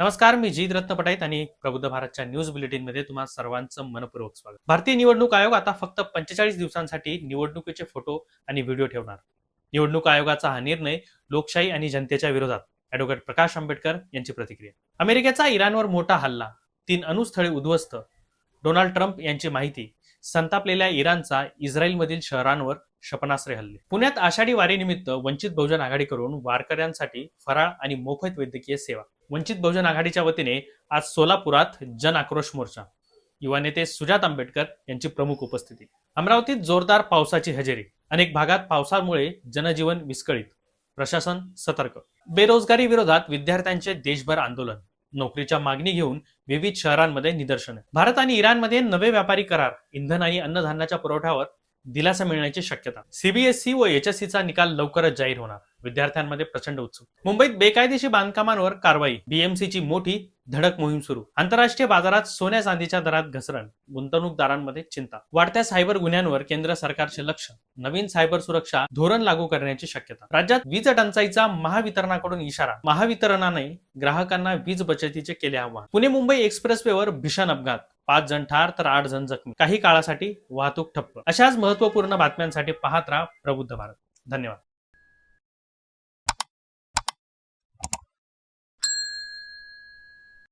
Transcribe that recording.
नमस्कार मी जीत रत्न पटाईत आणि प्रबुद्ध भारतच्या न्यूज बुलेटिनमध्ये तुम्हा सर्वांचं मनपूर्वक स्वागत. भारतीय निवडणूक आयोग आता फक्त पंचेचाळीस दिवसांसाठी निवडणुकीचे फोटो आणि व्हिडिओ ठेवणार. निवडणूक आयोगाचा हा निर्णय लोकशाही आणि जनतेच्या विरोधात. अॅडव्होकेट प्रकाश आंबेडकर यांची प्रतिक्रिया. अमेरिकेचा इराणवर मोठा हल्ला. तीन अणुस्थळे उद्ध्वस्त. डोनाल्ड ट्रम्प यांची माहिती. संतापलेल्या इराणचा इस्रायलमधील शहरांवर क्षेपणास्त्रे हल्ले. पुण्यात आषाढी वारीनिमित्त वंचित बहुजन आघाडीकडून वारकऱ्यांसाठी फराळ आणि मोफत वैद्यकीय सेवा. वंचित बहुजन आघाडीच्या वतीने आज सोलापुरात जन आक्रोश मोर्चा. युवा नेते सुजात आंबेडकर यांची प्रमुख उपस्थिती. अमरावतीत जोरदार पावसाची हजेरी. अनेक भागात पावसामुळे जनजीवन विस्कळीत. प्रशासन सतर्क. बेरोजगारी विरोधात विद्यार्थ्यांचे देशभर आंदोलन. नोकरीच्या मागणी घेऊन विविध शहरांमध्ये निदर्शने. भारत आणि इराणमध्ये नवे व्यापारी करार. इंधन आणि अन्नधान्याच्या पुरवठ्यावर दिलासा मिळण्याची शक्यता. सीबीएसई व एचएससीचा निकाल लवकरच जाहीर होणार. विद्यार्थ्यांमध्ये प्रचंड उत्सुक. मुंबईत बेकायदेशीर बांधकामांवर कारवाई. बीएमसीची मोठी धडक मोहीम सुरू. आंतरराष्ट्रीय बाजारात सोन्या चांदीच्या दरात घसरण. गुंतवणूकदारांमध्ये चिंता. वाढत्या सायबर गुन्ह्यांवर केंद्र सरकारचे लक्ष. नवीन सायबर सुरक्षा धोरण लागू करण्याची शक्यता. राज्यात वीज टंचाईचा महावितरणाकडून इशारा. महावितरणाने ग्राहकांना वीज बचतीचे केले आवाहन. पुणे मुंबई एक्सप्रेसवेवर भीषण अपघात. पाच जण ठार तर आठ जण जखमी. काही काळासाठी वाहतूक ठप्प. अशाच महत्त्वपूर्ण बातम्यांसाठी पाहत राहा प्रबुद्ध भारत. धन्यवाद.